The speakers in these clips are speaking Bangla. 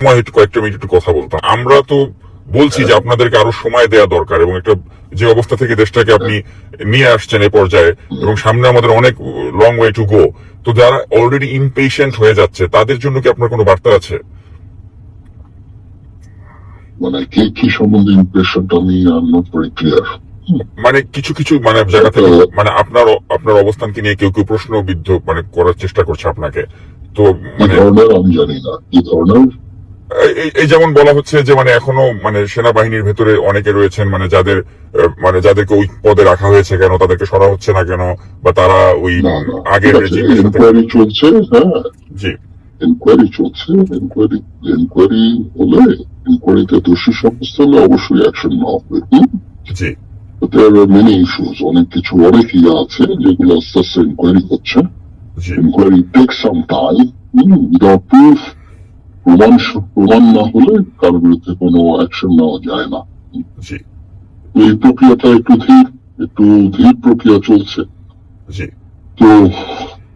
সময় একটু কয়েকটা মিনিট একটু কথা বলতাম। আমরা তো বলছি যে আপনাদেরকে আরও সময় দেওয়া দরকার এবং একটা যে অবস্থা থেকে দেশটাকে আপনি নিয়ে আসছেন এই পর্যায়ে এবং সামনে আমাদের অনেক লং ওয়ে টু গো তো যারা অলরেডি ইমপেশেন্ট হয়ে যাচ্ছে তাদের জন্য কি আপনার কোনো বার্তা আছে? মানে কি কি সম্বন্ধে ইমপ্রেশনটা আমি নট ভেরি ক্লিয়ার মানে কিছু কিছু মানে জায়গা থেকে মানে আপনার আপনার অবস্থানকে নিয়ে কেউ কেউ প্রশ্নবিদ্ধ মানে করার চেষ্টা করছে আপনাকে। তো মানে ধরনের আমি জানি না। কি ধরনের? এই- যেমন বলা হচ্ছে যে মানে এখনও মানে সেনাবাহিনীর ভেতরে অনেকে রয়েছেন মানে যাদের মানে যাদেরকে ওই পদে রাখা হয়েছে কেন তাদেরকে সরা হচ্ছে না কেন বা তারা ওই আগের রেজিমের সাথে চলছে হ্যাঁ। জি। ইনকোয়ারি চলছে ইনকোয়ারি ইনকোয়ারি হলে ইনকোয়ারিতে দোষী সাব্যস্ত হলে অবশ্যই অ্যাকশন নেওয়া হবে। জি। Many issues, অনেক কিছু অনেক ইয়ে আছে যেগুলো আস্তে আস্তে ইনকোয়ারি হচ্ছে। Inquiry take some time without proof প্রমাণ প্রমাণ না হলে কার বিরুদ্ধে কোনো অ্যাকশন নেওয়া যায় না। এই প্রক্রিয়াটা একটু ধীর একটু ধীর প্রক্রিয়া চলছে। তো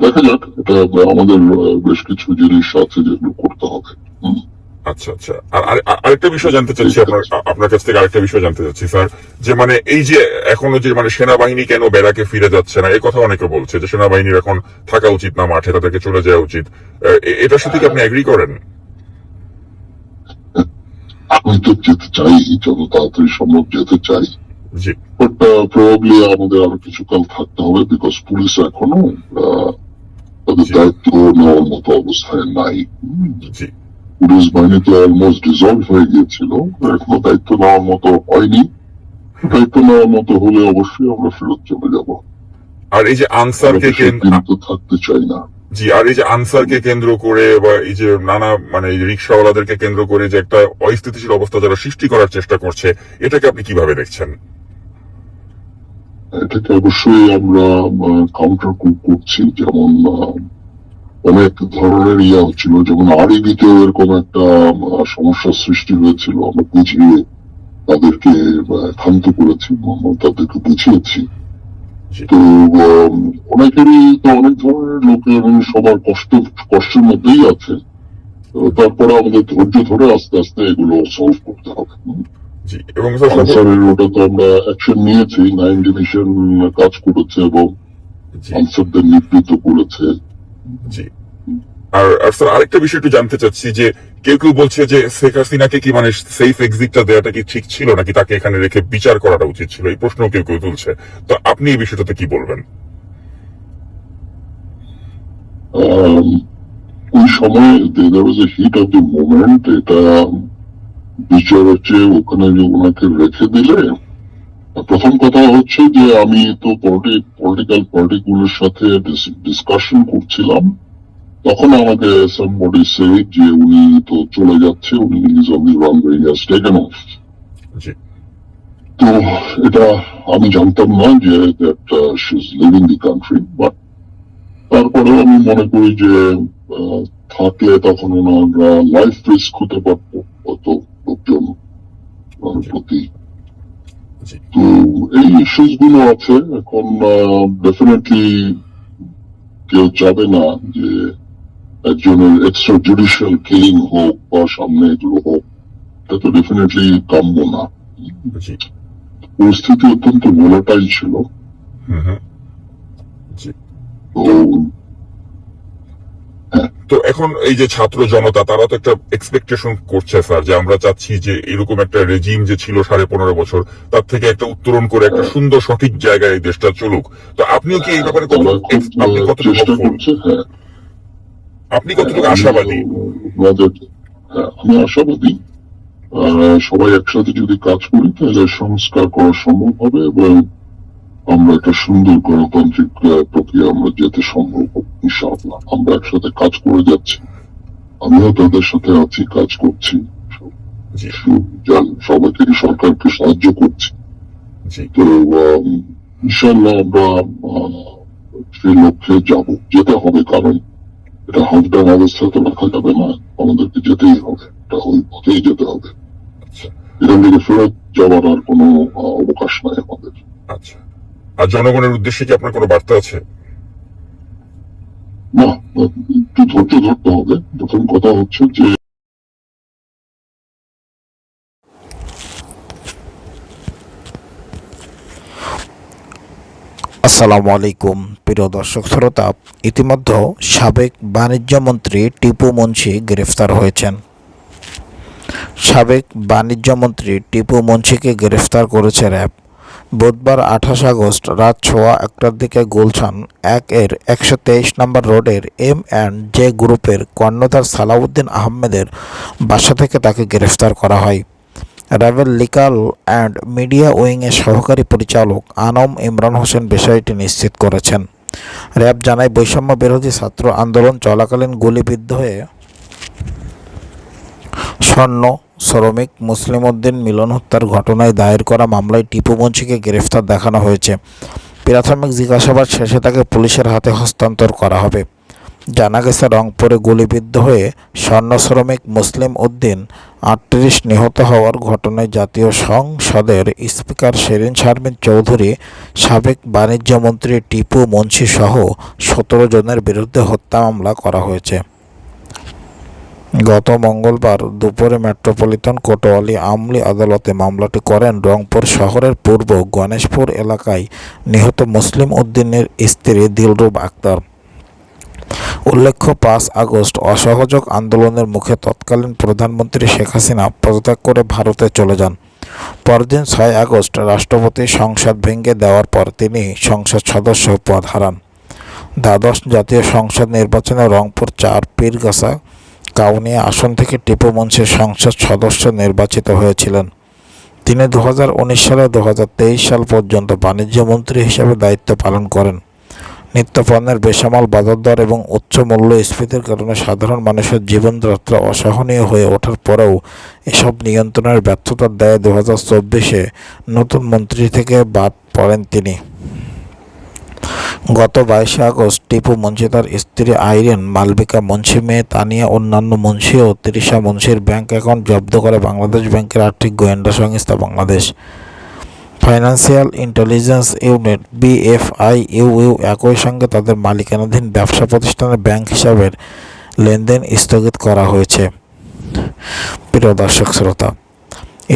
দেখা যাক এটা আমাদের বেশ কিছু জিনিস আছে যেগুলো করতে হবে। আচ্ছা আচ্ছা। আর আর- আর- আরেকটা বিষয় জানতে চাচ্ছি আপনার আপনার কাছ থেকে আরেকটা বিষয় জানতে চাচ্ছি স্যার। যে মানে এই যে এখনও যে মানে সেনাবাহিনী কেন বেড়াকে ফিরে যাচ্ছে না এই কথা অনেকে বলছে যে সেনাবাহিনীর এখন থাকা উচিত না মাঠে তাদেরকে চলে যাওয়া উচিত। এটার সাথে কি আপনি এগ্রি করেন? আমি তো যেতে চাই যত তাড়াতাড়ি সম্ভব যেতে চাই। বাট প্রবাবলি আমাদের আরও কিছুকাল থাকতে হবে বিকজ পুলিশ এখনও তাদের দায়িত্ব নেওয়ার মতো অবস্থায় নাই। পুলিশ বাহিনী তো অলমোস্ট ডিজলভ হয়ে গিয়েছিল এখনও দায়িত্ব নেওয়ার মতো হয়নি। দায়িত্ব নেওয়ার মতো হলে অবশ্যই আমরা ফেরত চলে যাব। আর এই যে আনসারকে থাকতে চাই না। জি, আর এই যে আনসারকে কেন্দ্র করে বা এই যে নানা মানে রিক্সাওয়ালাদেরকে কেন্দ্র করে যে একটা অস্থিতিশীল অবস্থা যারা সৃষ্টি করার চেষ্টা করছে, এটাকে আপনি কীভাবে দেখছেন? এটাকে অবশ্যই আমরা কাউন্টার করছি। যেমন অনেক ধরনের ইয়ে হচ্ছিল। যেমন আরইবিতেও এরকম একটা সমস্যার সৃষ্টি হয়েছিল। আমরা বুঝিয়ে তাদেরকে ক্ষান্ত করেছি তাদেরকে বুঝিয়েছি। তো অনেকেরই তো অনেক ধরনের লোকের সবার কষ্ট কষ্টের মধ্যেই আছে। তারপরে আমাদের ধৈর্য ধরে আস্তে আস্তে এগুলো সলভ করতে হবে। এবং আনসারের ওটা তো আমরা অ্যাকশন নিয়েছি নাইন ডিভিশন কাজ করেছে এবং আনসারদের নিবৃত্ত করেছে। জি। আর স্যার আরেকটা বিষয় একটু জানতে চাচ্ছি যে কেউ কেউ বলছে যে শেখ হাসিনাকে কি মানে সেফ এক্সিটটা দেওয়াটা কি ঠিক ছিল নাকি তাকে এখানে রেখে বিচার করাটা উচিত ছিল? এই প্রশ্ন কেউ কেউ তুলছে। তো আপনি এই বিষয়টাতে কি বলবেন? ওই সময় হিট অফ দ্য মোমেন্ট এটা বিচার হচ্ছে ওখানে যে ওনাকে রেখে দিলে প্রথম কথা হচ্ছে যে আমি তো পলিটিক্যাল পার্টিগুলোর সাথে ডিসকাশন করছিলাম। তখন আমাকে সামবডি সে যে উনি তো চলে যাচ্ছে উনি the runway has taken off তো এটা আমি জানতাম না যে that she is leaving the country but তারপরেও আমি মনে করি যে আহ, থাকলে তখন ওনারা লাইফ রিস্ক হতে পারতো কত লোকজন প্রতি। তো এই ইস্যুসগুলো আছে এখন ডেফিনেটলি কেউ চাবে না যে একজনের এক্সট্রা জুডিশিয়াল কিলিং হোক বা সামনে এগুলো হোক এটা তো ডেফিনেটলি কাম্য না। পরিস্থিতি অত্যন্ত ভোলাটাইল ছিল। তো তো এখন এই যে ছাত্র জনতা তারা তো একটা এক্সপেকটেশন করছে স্যার যে আমরা চাচ্ছি যে এরকম একটা রেজিম যে ছিল সাড়ে পনেরো বছর তার থেকে একটা উত্তরণ করে একটা সুন্দর সঠিক জায়গায় এই দেশটা চলুক। তো আপনিও কি এই ব্যাপারে চেষ্টা? করছে হ্যাঁ। আপনি কতটুকু আশাবাদী? হ্যাঁ, আমি আশাবাদী। সবাই একসাথে যদি কাজ করি তাহলে সংস্কার করা সম্ভব হবে এবং আমরা একটা সুন্দর গণতান্ত্রিক প্রক্রিয়া আমরা যেতে সম্ভব ইনশাআল্লাহ। আমরা একসাথে কাজ করে যাচ্ছি। আমিও তাদের সাথে আছি কাজ করছি। সবাইকে সরকারকে সাহায্য করছি? তো আম, ইনশাআল্লাহ আমরা সেই লক্ষ্যে যাব যেতে হবে কারণ এটা হাফডাউন অবস্থা তো রাখা যাবে না আমাদেরকে যেতেই হবে এটা ওই পথেই যেতে হবে। আচ্ছা। এখান থেকে ফেরত যাওয়ার আর কোনো অবকাশ নাই আমাদের। আচ্ছা। আর জনগণের উদ্দেশ্যে কি আপনার কোনো বার্তা আছে? না একটু ধৈর্য ধরতে হবে। প্রথম কথা হচ্ছে যে আসসালামু আলাইকুম, প্রিয় দর্শক শ্রোতা। ইতিমধ্যে সাবেক বাণিজ্য মন্ত্রী টিপু মুন্সি গ্রেফতার হয়েছেন। সাবেক বাণিজ্য মন্ত্রী টিপু মুন্সিকে গ্রেফতার করেছে র্যাব। বুধবার আঠাশ আগস্ট রাত সোয়া একটার দিকে গুলশান এক এর একশো তেইশ নম্বর রোডের এম অ্যান্ড জে গ্রুপের কর্ণধার সালাউদ্দিন আহমেদের বাসা থেকে তাকে গ্রেফতার করা হয়। র্যাবের লিকাল অ্যান্ড মিডিয়া উইংয়ের সহকারী পরিচালক আনম ইমরান হোসেন বিষয়টি নিশ্চিত করেছেন। র্যাব জানায়, বৈষম্য বিরোধী ছাত্র আন্দোলন চলাকালীন গুলিবিদ্ধ হয়ে স্বর্ণ, শ্রমিক, মুসলিম উদ্দিন মিলন হত্যার ঘটনায় দায়ের করা মামলায় টিপু মুন্সিকে গ্রেফতার দেখানো হয়েছে। প্রাথমিক জিজ্ঞাসাবাদ শেষে তাকে পুলিশের হাতে হস্তান্তর করা হবে। জানা গেছে, রংপুরে গুলিবিদ্ধ হয়ে স্বর্ণ শ্রমিক মুসলিম উদ্দিন আটত্রিশ নিহত হওয়ার ঘটনায় জাতীয় সংসদের স্পিকার শেরিন শারমিন চৌধুরী, সাবেক বাণিজ্যমন্ত্রী টিপু মুন্সি সহ সতেরো জনের বিরুদ্ধে হত্যা মামলা করা হয়েছে। গত মঙ্গলবার দুপুরে মেট্রোপলিটন কোটোয়ালি আমলি আদালতে মামলাটি করেন রংপুর শহরের পূর্ব গণেশপুর এলাকায় নিহত মুসলিম উদ্দিনের স্ত্রী দিলরুব আক্তার। উল্লেখ্য, পাঁচ আগস্ট অসহযোগ আন্দোলনের মুখে তৎকালীন প্রধানমন্ত্রী শেখ হাসিনা পদত্যাগ করে ভারতে চলে যান। পরদিন ছয় আগস্ট রাষ্ট্রপতি সংসদ ভেঙে দেওয়ার পর তিনি সংসদ সদস্য পদ হারান। দ্বাদশ জাতীয় সংসদ নির্বাচনে রংপুর চার, পীরগাছা, কাউনিয়া আসন থেকে টিপু মুন্সি সংসদ সদস্য নির্বাচিত হয়েছিলেন। তিনি দু হাজার উনিশ সালে দু হাজার তেইশ সাল পর্যন্ত বাণিজ্য মন্ত্রী হিসেবে দায়িত্ব পালন করেন। নিত্যপণ্যের বেসামাল বাজার দর এবং উচ্চ মূল্যস্ফীতির কারণে সাধারণ মানুষের জীবনযাত্রা অসহনীয় হয়ে ওঠার পরেও এসব নিয়ন্ত্রণের ব্যর্থতার দায়ে দু হাজার চব্বিশে নতুন মন্ত্রী থেকে বাদ পড়েন তিনি। গত বাইশে আগস্ট টিপু মুন্সি তার স্ত্রী আইরিন মালবিকা মুন্সি মেয়ে তানিয়া অন্যান্য মুন্সি ও তিরিশা মুন্সির ব্যাংক অ্যাকাউন্ট জব্দ করে বাংলাদেশ ব্যাংকের আর্থিক গোয়েন্দা সংস্থা Bangladesh. Financial intelligence unit BFIU একই সঙ্গে তাদের মালিকানাধীন ব্যবসা প্রতিষ্ঠানের ব্যাংক হিসাবের লেনদেন স্থগিত করা হয়েছে। প্রিয় দর্শক শ্রোতা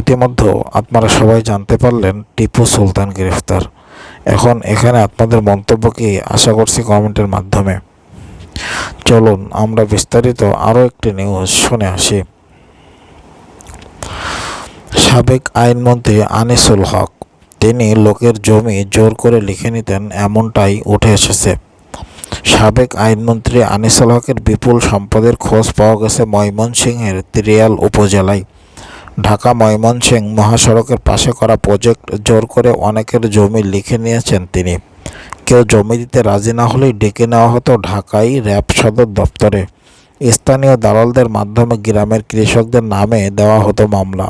ইতিমধ্যে আপনারা সবাই জানতে পারলেন টিপু সুলতান গ্রেফতার। এখন এখানে আপনাদের মন্তব্য কি আশা করছি কমেন্টের মাধ্যমে। চলুন আমরা বিস্তারিত আরও একটি নিউজ শুনে আসি। সাবেক আইনমন্ত্রী আনিসুল হক তিনি লোকের জমি জোর করে লিখে নিতেন, এমনটাই উঠে এসেছে। সাবেক আইনমন্ত্রী আনিসুল হকের বিপুল সম্পদের খোঁজ পাওয়া গেছে ময়মনসিংহের ত্রিয়াল উপজেলায়। ঢাকা ময়মনসিংহ মহাসড়কের পাশে করা প্রজেক্ট জোর করে অনেকের জমি লিখে নিয়েছেন তিনি। কেউ জমি দিতে রাজি না হলেই ডেকে নেওয়া হতো ঢাকাই র্যাব সদর দপ্তরে। স্থানীয় দালালদের মাধ্যমে গ্রামের কৃষকদের নামে দেওয়া হতো মামলা।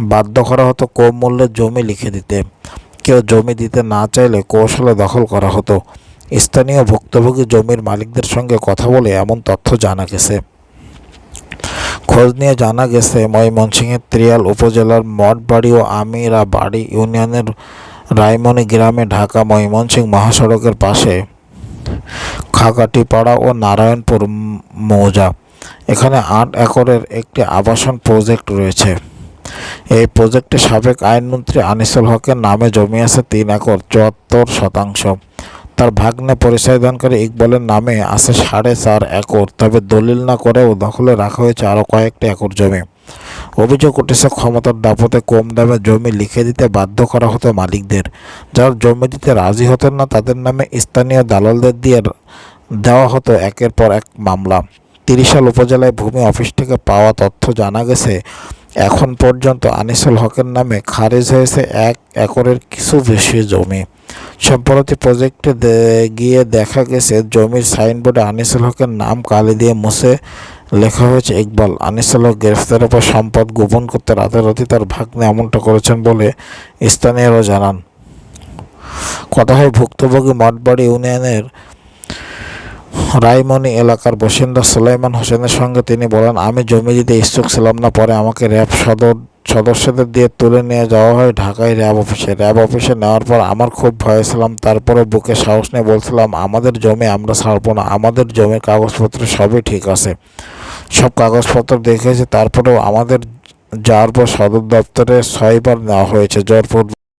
বাধ্য করা হতো কম মূল্যের জমি লিখে দিতে। কেউ জমি দিতে না চাইলে কৌশলে দখল করা হতো। স্থানীয় ভুক্তভোগী জমির মালিকদের সঙ্গে কথা বলে এমন তথ্য জানা গেছে। খোঁজ নিয়ে জানা গেছে, ময়মনসিংহের ত্রিয়াল উপজেলার মঠবাড়ি ও আমিরা বাড়ি ইউনিয়নের রায়মণি গ্রামে ঢাকা ময়মনসিংহ মহাসড়কের পাশে খাকাটিপাড়া ও নারায়ণপুর মৌজা। এখানে আট একরের একটি আবাসন প্রজেক্ট রয়েছে। এই প্রজেক্টে সাবেক আইনমন্ত্রী আনিসুল হকের নামে জমি আছে তিন একর, চুয়াত্তর শতাংশ। তার ভাগ্নে পরিচয়দানকারী ইকবালের নামে আছে সাড়ে চার একর, তবে দলিল না করেও দখলে রাখা হয়েছে আরও কয়েকটি একর জমি। অভিযোগ উঠেছে ক্ষমতার দাপতে কম দামে জমি লিখে দিতে বাধ্য করা হতো মালিকদের। যারা জমি দিতে রাজি হতেন না, তাদের নামে স্থানীয় দালালদের দিয়ে দেওয়া হতো একের পর এক মামলা। তিরিশাল উপজেলায় ভূমি অফিস থেকে পাওয়া তথ্য জানা গেছে এখন পর্যন্ত আনিসুল হকের নামে খারিজ হয়েছে এক একরের কিছু বেশি জমি। সম্প্রতি প্রজেক্টে গিয়ে দেখা গেছে, জমির সাইনবোর্ডে আনিসুল হকের নাম কালি দিয়ে মুছে লেখা হয়েছে, ইকবাল, আনিসুল হক গ্রেফতারের পর সম্পদ গোপন করতে রাতারাতি তার ভাগ্নে এমনটা করেছেন বলে স্থানীয়রা জানান। কথা হয় ভুক্তভোগী মঠবাড়ি ইউনিয়নের রায়মণি এলাকার বাসিন্দা সুলাইমান হোসেনের সঙ্গে তিনি বলেন, আমি জমি দিতে ইচ্ছুক ছিলাম না, পরে আমাকে র্যাব সদর সদস্যদের দিয়ে তুলে নিয়ে যাওয়া হয় ঢাকায় র্যাব অফিসে। র্যাব অফিসে নেওয়ার পর আমার খুব ভয় ছিলাম, তারপরে বুকে সাহস নিয়ে বলছিলাম, আমাদের জমি আমরা ছাড়বো না, আমাদের জমির কাগজপত্র সবই ঠিক আছে। সব কাগজপত্র দেখেছে, তারপরেও আমাদের যাওয়ার পর সদর দপ্তরে ছয়বার নেওয়া হয়েছে জোরপূর্বক